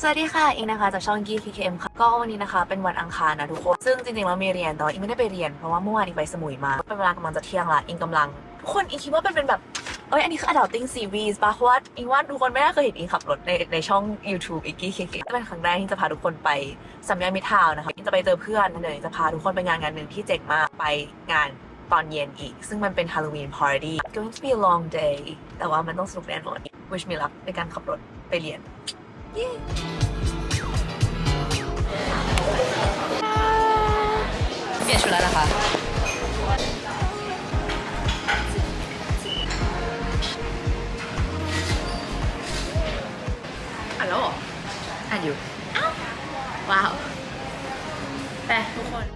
สวัสดีค่ะอิงนะคะจากช่องกี้ KKM ค่ะก็วันนี้นะคะเป็นวันอังคารนะทุกคน ซึ่งจริงๆเรามีเรียนแต่ว่าอิงไม่ได้ไปเรียนเพราะว่าเมื่อวานอิงไปสมุยมาเป็นเวลากำลังจะเที่ยงละอิงกำลังทุกคนอิงคิดว่าเป็นเป็นแบบเอ้ยอันนี้คือ adulting series ปะเพราะว่าอิงว่าทุกคนไม่น่าเคยเห็นอิงขับรถในในช่อง YouTube อิงกี้ KKM เป็นครั้งแรกที่จะพาทุกคนไปสัมยามิทาวนะคะอิงจะไปเจอเพื่อนเลยจะพาทุกคนไปงานงานหนึ่งที่เจ๋งมากไปงานตอนเย็นอีก ซึ่งมันเป็น Halloween party going to be a long day แต่ว่ามันต้องสนุกแน่นอน wish me luck ในการขับรถไปเรียน เปลี่ยนชุดแล้วนะคะ อันแล้วเหรออ่านอยู่ ว้าว ไปทุกคน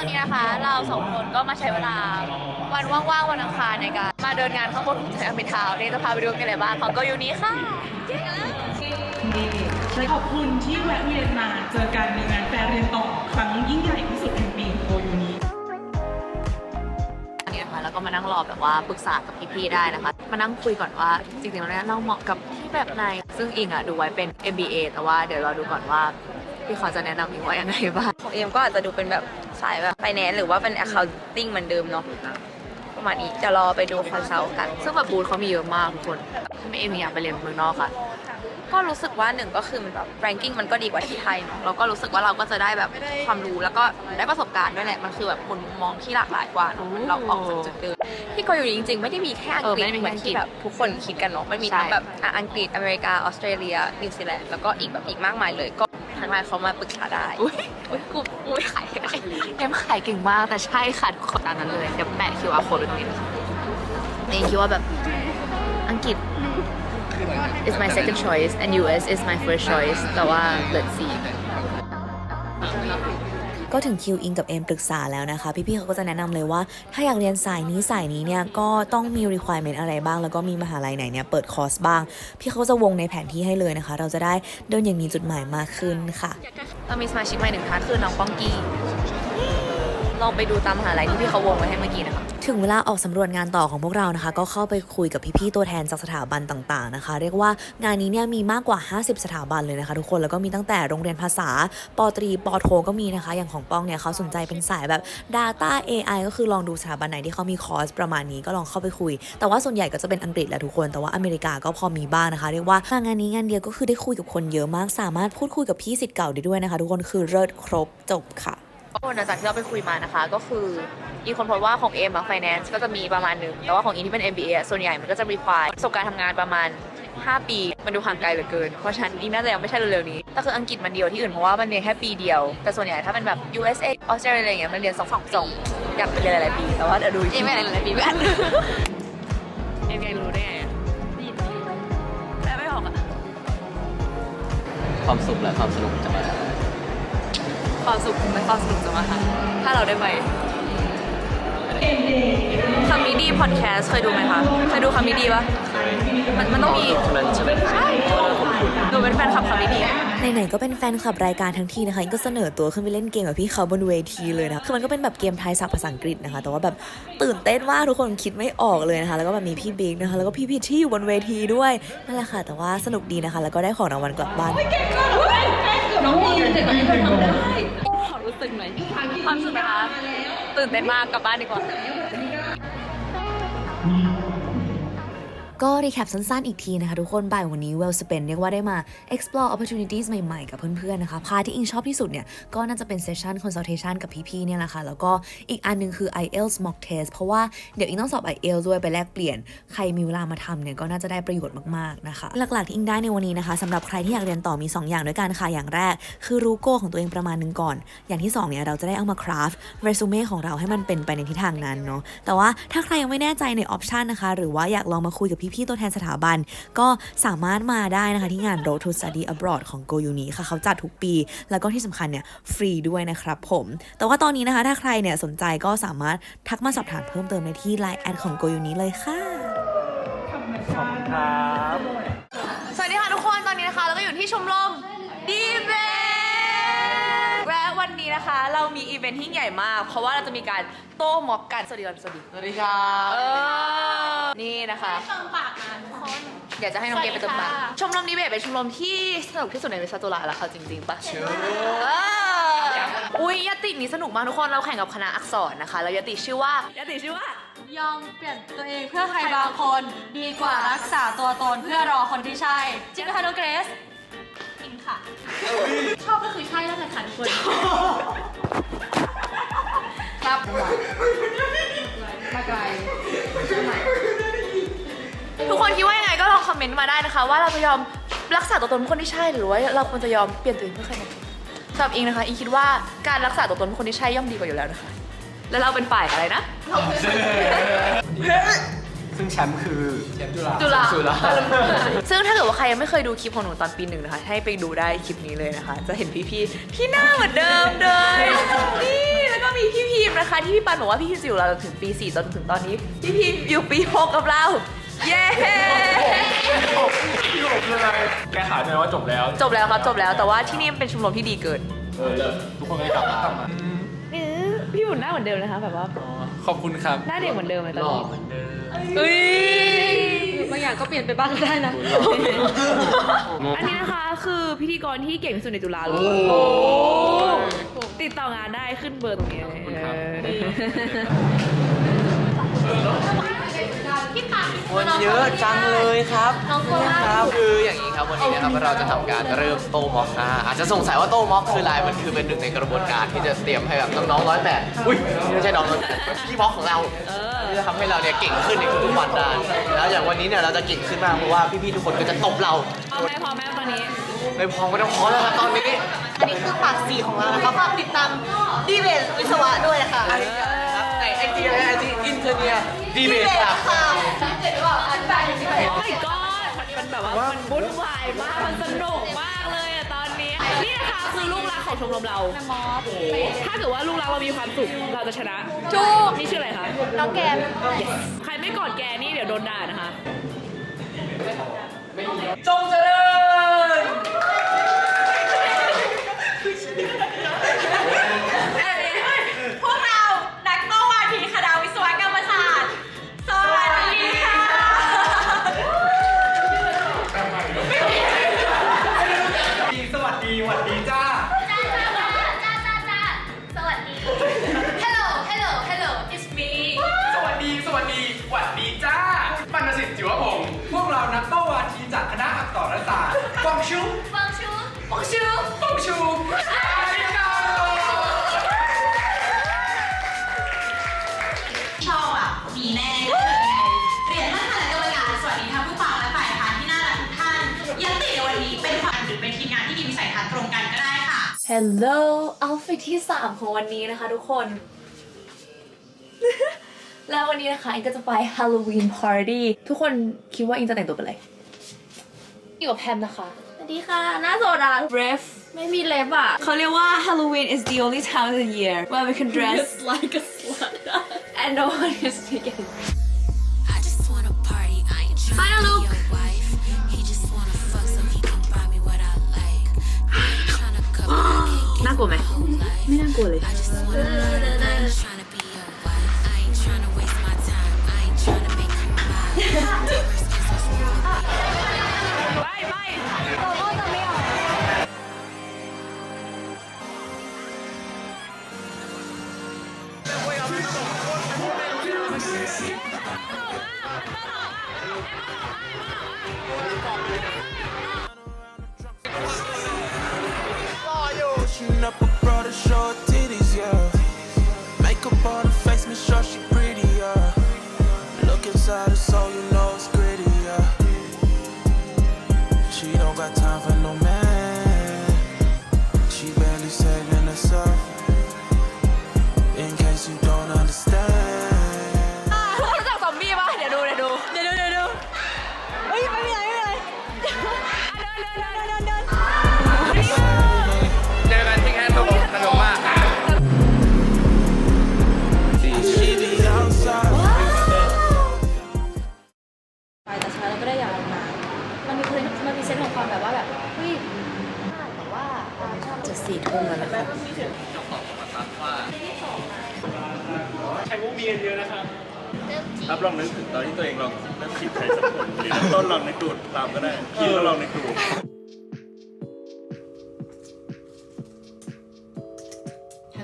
ตอนนี้นะคะ เราสองคนก็มาใช้เวลาวันว่างๆวันอังคารในการมาเดินงานข้างบนของสยามมิตรทาวน์นี่จะพาไปดูกันอะไรบ้างของก็อยู่นี้ค่ะขอบคุณที่แวะเวียนมาเจอกันในงานแฟร์เรียนต่อครั้งยิ่งใหญ่ที่สุดแห่งปีโอยูนี้เนี่ยค่ะแล้วก็มานั่งรอแบบว่าปรึกษากับพี่ๆได้นะคะ มานั่งคุยก่อนว่าจริงๆแล้วเนี่ยเราเหมาะกับที่แบบไหนซึ่งอิงอะดูไว้เป็น MBA แต่ว่าเดี๋ยวเราดูก่อนว่า พี่เขาจะแนะนำอิงว่ายังไงบ้างของเอมก็อาจจะดูเป็นแบบสายแบบไฟแนนซ์หรือว่าเป็น accounting เหมือนเดิมเนาะประมาณนี้จะรอไปดูคอนซัลท์กัน ซึ่งแบบบูธเขามีเยอะมากทุกคนถ้าไม่เอ็มอยากไปเรียนเมืองนอกค่ะก็รู้สึกว่าหนึ่งก็คือมันแบบ ranking มันก็ดีกว่าที่ไทยเนาะเราก็รู้สึกว่าเราก็จะได้แบบความรู้แล้วก็ได้ประสบการณ์ด้วยแหละมันคือแบบมุมมองที่หลากหลายกว่าเนอะเราออกจากจุดเดิมที่เกาหลีจริง ๆ ไม่ได้มีแค่อังเออกฤษไม่ได้มีเหมือนแค่อังกฤษที่แบบทุกคนคิดกันเนาะมันมีใช่ทั้งแบบอะอังกฤษอเมริกาออสเตรเลียนิวซีแลนด์แล้วก็อีกแบบอีกมากมายเลยก็ทางไลน์เขามาปรึกษาได้ อุ้ยอุ้ยกูอุ้ยขายได้เอ็มขายเก่งมาก แต่ใช่ค่ะทุกคนตามนั้นเลย เดี๋ยวแปะ QR code ไว้ตรงนี้นะคะนี่คิดว่าแบบอังกฤษ is my second choice and US is my first choice แต่ว่า let's see ก็ถึงคิวอิงกับเอมปรึกษาแล้วนะคะ พี่ๆเขาก็จะแนะนำเลยว่า ถ้าอยากเรียนสายนี้สายนี้เนี่ยก็ต้องมี requirement อะไรบ้าง แล้วก็มีมหาลัยไหนเนี่ยเปิดคอร์สบ้าง พี่เขาจะวงในแผนที่ให้เลยนะคะ เราจะได้เดินอย่างมีจุดหมายมากขึ้นค่ะเรามีสมาชิกใหม่หนึ่งท่านคือน้องป้องกี้ ลองไปดูตามมหาลัยที่พี่เขาวงไว้ให้เมื่อกี้นะคะ ถึงเวลาออกสำรวจงานต่อของพวกเรานะคะ ก็เข้าไปคุยกับพี่ๆตัวแทนจากสถาบันต่างๆนะคะ เรียกว่างานนี้เนี่ยมีมากกว่า 50 สถาบันเลยนะคะ ทุกคนแล้วก็มีตั้งแต่โรงเรียนภาษาปตรีปโทก็มีนะคะ อย่างของป้องเนี่ยเขาสนใจเป็นสายแบบ Data AI ก็คือลองดูสถาบันไหนที่เขามีคอร์สประมาณนี้ก็ลองเข้าไปคุย แต่ว่าส่วนใหญ่ก็จะเป็นอังกฤษแหละทุกคนแต่ว่าอเมริกาก็พอมีบ้างนะคะเรียกว่างานนี้งานเดียวก็คือได้คุยกับคนเยอะมาก สามารถพูดคุยกับพี่สิทธิ์เก่าได้ด้วยนะคะ ทุกคนคือเลิศครบจบค่ะ ข้อมูลจากที่เราไปคุยมานะคะ ก็คืออีกคนพบว่าของเอ็มอะ finance ก็จะมีประมาณหนึ่งแต่ว่าของอินที่เป็น MBA อะส่วนใหญ่มันก็จะ require ประสบการณ์ทำงานประมาณ 5 ปีมันดูห่างไกลเหลือเกิน เพราะฉะนั้นอินน่าจะยังไม่ใช่เร็วๆนี้แต่คืออังกฤษมันเดียวที่อื่นเพราะว่ามันเรียนแค่ปีเดียว แต่ส่วนใหญ่ถ้าเป็นแบบ USA ออสเตรเลียอะไรอย่างเงี้ยมันเรียนสองสองสองอยากไปเรียนหลายๆปี แต่ว่าเดี๋ยวดูอีกทีเอ็มไม่อะไรเลยพี่เพื่อนเอ็มยังรู้ได้ไงอะแปลไม่ออกอะความสุขและความสนุกจะมา ความสุขและความสนุกจะมาหาถ้าเราได้ไปคำนี้ดีพอดแคสต์เคยดูไหมคะเคยดูคำนี้ดีปะมันมันต้องมีนั้นใช่ไหมหนูเป็นแฟนคลับคำนี้ดีไหนๆก็เป็นแฟนคลับรายการทั้งทีนะคะอิงก็เสนอตัวขึ้นไปเล่นเกมกับพี่เขาบนเวทีเลยนะคะคือมันก็เป็นแบบเกมทายศัพท์ภาษาอังกฤษนะคะ แต่ว่าแบบตื่นเต้นมากทุกคนคิดไม่ออกเลยนะคะ แล้วก็แบบมีพี่บิ๊กนะคะ แล้วก็พี่พีที่อยู่บนเวทีด้วยนั่นแหละค่ะ แต่ว่าสนุกดีนะคะ แล้วก็ได้ของรางวัลกลับบ้านับน้องมีนเด็กน้องมีนทำได้ความรู้สึกหน่อยความรู้สึกนะคะตื่นเต้นมากกลับบ้านดีกว่า ก็รีแคปสั้นๆอีกทีนะคะ ทุกคนบ่ายวันนี้ Well Spend เรียกว่าได้มา explore opportunities ใหม่ๆ กับเพื่อนๆนะคะ พาที่อิงชอบที่สุดเนี่ย ก็น่าจะเป็น session consultation กับพี่ๆเนี่ยแหละค่ะ แล้วก็อีกอันหนึงคือ IELTS mock test เพราะว่าเดี๋ยวอิงต้องสอบ IELTS ด้วยไปแลกเปลี่ยน ใครมีเวลามาทำเนี่ยก็น่าจะได้ประโยชน์มากๆนะคะ หลักๆที่อิงได้ในวันนี้นะคะสำหรับใครที่อยากเรียนต่อมี 2 อย่างด้วยกันค่ะอย่างแรก คือรู้โก้ของตัวเองประมาณนึงก่อน อย่างที่สองเนี่ยเราจะได้เอามา craft resume ของเราให้มันเป็นไปในทิศทางนั้นเนาะแต่ว่าถ้าใครยังไม่แน่ใจใน option นะคะหรือว่าอยากลองมาคุยกับพี่ๆตัวแทนสถาบัน ก็สามารถมาได้นะคะที่งาน Road to Study Abroad ของ Go Uni ค่ะเขาจัดทุกปี แล้วก็ที่สำคัญเนี่ยฟรีด้วยนะครับผม แต่ว่าตอนนี้นะคะถ้าใครเนี่ยสนใจก็สามารถทักมาสอบถามเพิ่มเติมในที่ Line แอดของ Go Uni เลยค่ะธรรมชาติครับสวัสดีค่ะทุกคนตอนนี้นะคะเราก็อยู่ที่ชมรมดีเบตและวันนี้นะคะ เรามีอีเวนท์ที่ใหญ่มาก เพราะว่าเราจะมีการโต้ม็อกกันสวัสดีก่อนสวัสดีสวัสดีครับเออ นี่นะคะเติมปากนะทุกคน อยากจะให้น้องเกดไปเติมปากสวัสดีค่ะชมรมดีเบตเป็นชมรมที่สนุกที่สุดในวิชาจุฬาแล้วค่ะจริงๆปะเชื่ออุ้ยยตินี้สนุกมากทุกคนเราแข่งกับคณะอักษรนะคะ แล้วยติชื่อว่ายติชื่อว่ายอมเปลี่ยนตัวเองเพื่อใครบางคน ดีกว่ารักษาตัวตนเพื่อรอคนที่ใช่จริงไหมคะน้องเกรซจริงค่ะ ชอบก็คือใช่แล้วแหละค่ะทุกคนครับมาไกล ทุกคนคิดว่ายังไงก็ลองคอมเมนต์มาได้นะคะ ว่าเราจะยอมรักษาตัวตนเป็นคนที่ใช่หรือว่าเราควรจะยอมเปลี่ยนตัวเองเพื่อใครบางคนสำหรับอิงนะคะอิงคิดว่าการรักษาตัวตนเป็นคนที่ใช่ย่อมดีกว่าอยู่แล้วนะคะ แล้วเราเป็นฝ่ายอะไรนะ ซึ่งแชมป์คือแชมป์จุฬาจุฬา จุฬาซึ่งถ้าเกิดว่าใครยังไม่เคยดูคลิปของหนูตอนปีหนึ่งนะคะ ให้ไปดูได้คลิปนี้เลยนะคะ จะเห็นพี่ๆที่หน้าเหมือนเดิมเลยนี่แล้วก็มีพี่พิมพ์นะคะ ที่พี่ปันบอกว่าพี่พิมพ์จะอยู่เราจนถึงปี 4 จนถึงตอนนี้ พี่พิมพ์อยู่ปี 6 กับเรา เย้ พี่โอบคืออะไรแกขายไปว่าจบแล้วจบแล้วครับจบแล้วแต่ว่าที่นี่เป็นชมรมที่ดีเกิน เออเลิกทุกคนก็ได้กลับมากลับมาพี่หุ่นหน้าเหมือนเดิมนะคะแบบว่าขอบคุณครับหน้าเด็กเหมือนเดิมเลยตอนหล่อนี้เหมือนเดิมเฮ้ยบางอย่างก็เปลี่ยนไปบ้างก็ได้นะ อันนี้นะคะคือพิธีกรที่เก่งที่สุดในจุฬาเลยติดต่องานได้ขึ้นเบอร์ตรงนี้เลย คนเยอะจังเลยครับครับคืออย่างนี้ครับวันนี้นะครับเราจะทำการเริ่มโต้ม็อกอ่าอาจจะสงสัยว่าโต้ม็อกคืออะไรมันคือเป็นหนึ่งในกระบวนการที่จะเตรียมให้แบบน้องๆร้อยแปดอุ้ยไม่ใช่น้องร้อยแปดพี่ม็อกของเราที่จะทำให้เราเนี่ยเก่งขึ้นในทุกๆวันได้แล้วอย่างวันนี้เนี่ยเราจะเก่งขึ้นมากเพราะว่าพี่ๆทุกคนก็จะตบเราพอไหมพอไหมตอนนี้ไม่พอไม่ต้องพอแล้วครับตอนนี้อันนี้คือปากสีของเรานะคะฝากติดตามดีเบตวิศวะด้วยค่ะครับใน ไอจีและไอจีอินเทอร์เนียดีเบตครับโอ้ my god มันเป็นแบบว่ามันวุ่นวายมาก มันสนุกมากเลยอะตอนนี้ นี่นะคะคือลูกรักของชมรมเรา ถ้าเกิดว่าลูกรักเรามีความสุข เราจะชนะจูนี่ชื่ออะไรคะ น้องแกม ใครไม่กอดแกนี่เดี๋ยวโดนด่านะคะ จงเจริญ Hello เอาฟิตที่ 3 ของวันนี้นะคะทุกคน แล้ววันนี้นะคะอิงก็จะไป Halloween Party ทุกคนคิดว่าอิงจะแต่งตัวเป็นอะไรอยู่กับแพมนะคะ สวัสดีค่ะ หน้าโซดา Ref ไม่มีเล็บอะเขาเรียกว่า Halloween is the only time of the year where we can dress like a slut and no one is taken I just tryna cover. I can't น่ากลัวไหม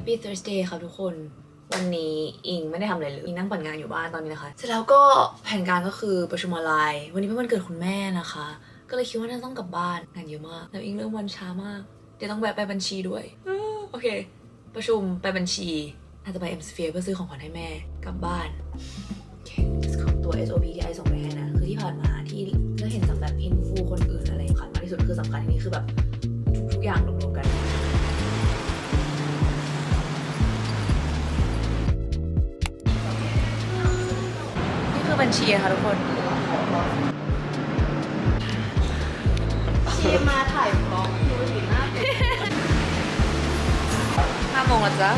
Happy Thursday ครับทุกคน วันนี้อิงไม่ได้ทำอะไรเลยอิงนั่งปั่นงานอยู่บ้านตอนนี้นะคะ เสร็จแล้วก็แผนการก็คือประชุมออนไลน์ วันนี้เป็นวันเกิดคุณแม่นะคะ ก็เลยคิดว่าน่าจะต้องกลับบ้านงานเยอะมาก แล้วอิงเริ่มวันช้ามาก เดี๋ยวต้องแวะไปบัญชีด้วยโอเค ประชุมไปบัญชี อาจจะไป M Sphere เพื่อซื้อของขวัญให้แม่กลับบ้านโอเคตัว SOP ที่ไอส่งไปให้นะคือที่ผ่านมาที่ก็เห็นจากแบบอินฟูคนอื่นอะไรสำคัญมากที่สุดคือสำคัญที่นี่คือแบบทุกๆอย่างรวมๆกัน นี่คือบัญชีค่ะทุกคนชีมาถ่ายบล็อกดูสิหน้าห้าโมงแล้วจ้ะ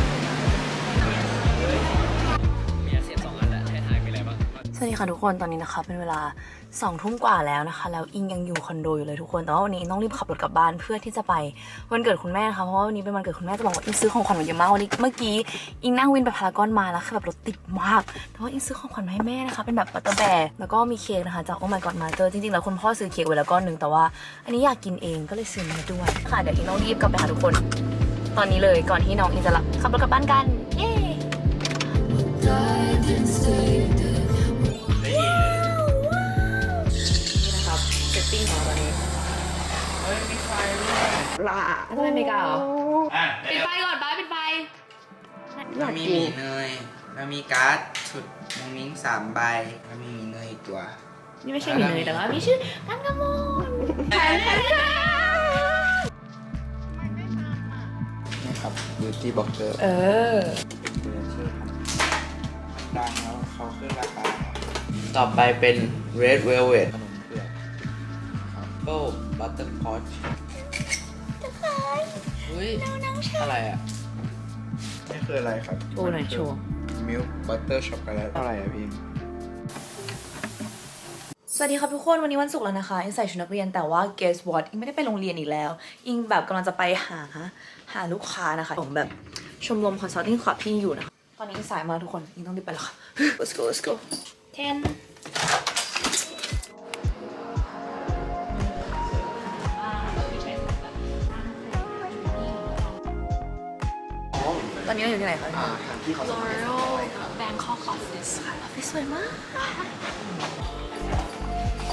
มีเสียงสองอันแหละท้ายๆมีอะไรบ้างสวัสดีค่ะทุกคนตอนนี้นะคะเป็นเวลา สองทุ่มกว่าแล้วนะคะ แล้วอิงยังอยู่คอนโดอยู่เลยทุกคน แต่ว่าวันนี้อิงต้องรีบขับรถกลับบ้านเพื่อที่จะไปวันเกิดคุณแม่นะคะ เพราะว่าวันนี้เป็นวันเกิดคุณแม่จะบอกว่าอิงซื้อของขวัญมาเยอะมากวันนี้เมื่อกี้อิงนั่งวินไปพารากอนมาแล้วคือแบบรถติดมาก แต่ว่าอิงซื้อของขวัญมาให้แม่นะคะ เป็นแบบบัตเตอร์แบร์แล้วก็มีเค้กนะคะจากโอ้ my god master จริงๆแล้วคุณพ่อซื้อเค้กไว้แล้วก้อนหนึ่งแต่ว่า อันนี้อยากกินเองก็เลยซื้อมาด้วยค่ะเดี๋ยวอิงต้องรีบกลับไปหาทุกคน ตอนนี้เลยก่อนที่น้องอิงจะหลับขับรถกลับบ้านกันเย้ เฮ้ยมีไฟด้วยลาจะไปอเมริกาเหรอปิดไฟก่อนป้าปิดไฟ เรามีหมีเนยเรามีการ์ดชุดมุ้งมิ้งสามใบเรามีหมีเนยอีกตัวนี่ไม่ใช่หมีเนยแต่ว่ามีชื่อกันกามอนนี่ครับ beauty blogger เออดังแล้วเขาขึ้นราคาต่อไปเป็น red velvet ขนม เผือกครับโอ้บัตเตอร์คอชเฮ้ยอะไรอะ นี่คืออะไรครับโชว์หน่อยโชว์ มิลค์บัตเตอร์ช็อกโกแลตอะไรอะพี่ สวัสดีครับทุกคนวันนี้วันศุกร์แล้วนะคะอิงใส่ชุดนักเรียนแต่ว่า guess what อิงไม่ได้ไปโรงเรียนอีกแล้ว อิงแบบกำลังจะไปหาหาลูกค้านะคะของแบบชมรม consulting club ที่อยู่นะคะตอนนี้อิงสายมากทุกคนอิงต้องรีบไปแล้วค่ะ let's go let's go 10 ตอนนี้เราอยู่ที่ไหนคะ L'Oreal Bangkok Office ค่ะ Office สวยมาก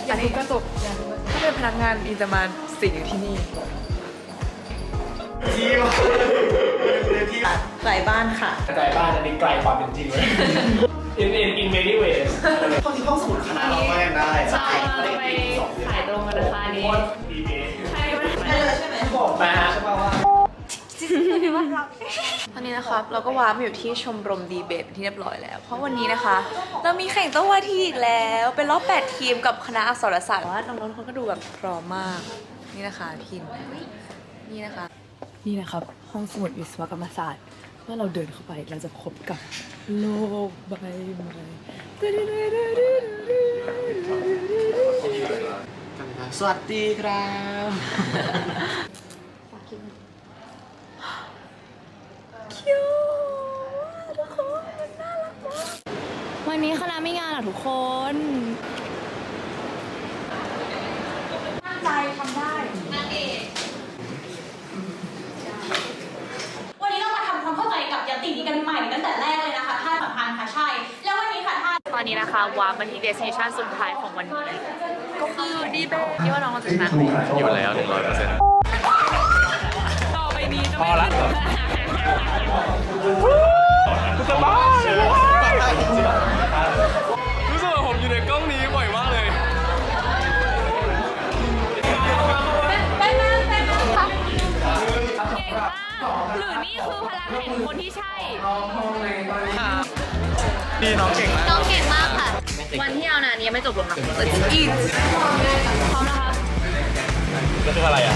อันนี้ก็จบถ้าเป็นพนักงานอินจะมาสิ่งอยู่ที่นี่ไกลบ้านค่ะ ใจบ้านอันนี้ไกลความเป็นจริงเลย in in in many ways ห้องที่ห้องสมุดคณะเราก็ยังได้ใช่เราจะไปขายตรงกันนะคะนี้ดีเดย์ใช่ นนี้นะครับ เราก็วาร์ปมาอยู่ที่ชมรมดีเบตเป็นที่เรียบร้อยแล้ว เพราะวันนี้นะคะ เรามีแข่งโต้วาทีอีกแล้ว เป็นรอบ 8 ทีมกับคณะอักษรศาสตร์ว่าน้องๆทุกคนก็ดูแบบพร้อมมาก นี่นะคะพินนี่นะคะ นี่นะครับ ห้องสมุดวิศวกรรมศาสตร์ เมื่อเราเดินเข้าไปเราจะพบกับโลกใบใหม่สวัสดีครับ วันนี้ คณะไม่งานเหรอทุกคนวันนี้เรามาทำความเข้าใจกับยตินี้กันใหม่ตั้งแต่แรกเลยนะคะท่านสำคัญค่ะใช่ แล้ววันนี้ค่ะท่านตอนนี้นะคะวาร์ปมาที่ destination สุดท้ายของวันนี้ ก็คือดีเบตที่ว่าน้องเราจะชนะอยู่แล้ว100%ต่อไปนี้จะพไม่อละกูจะบ้าเลยรู้ สึกว่าผมอยู่ในกล้องนี้บ่อยมากเลยเก่งมากหรือนี่คือพลังแห่งคนที่ใช่ดีน้องเก่งมากน้องเก่งมากค่ะ วันที่เอานานนี้ยังไม่จบลงนะอีกพร้อมนะครับแล้วคืออะไรอะ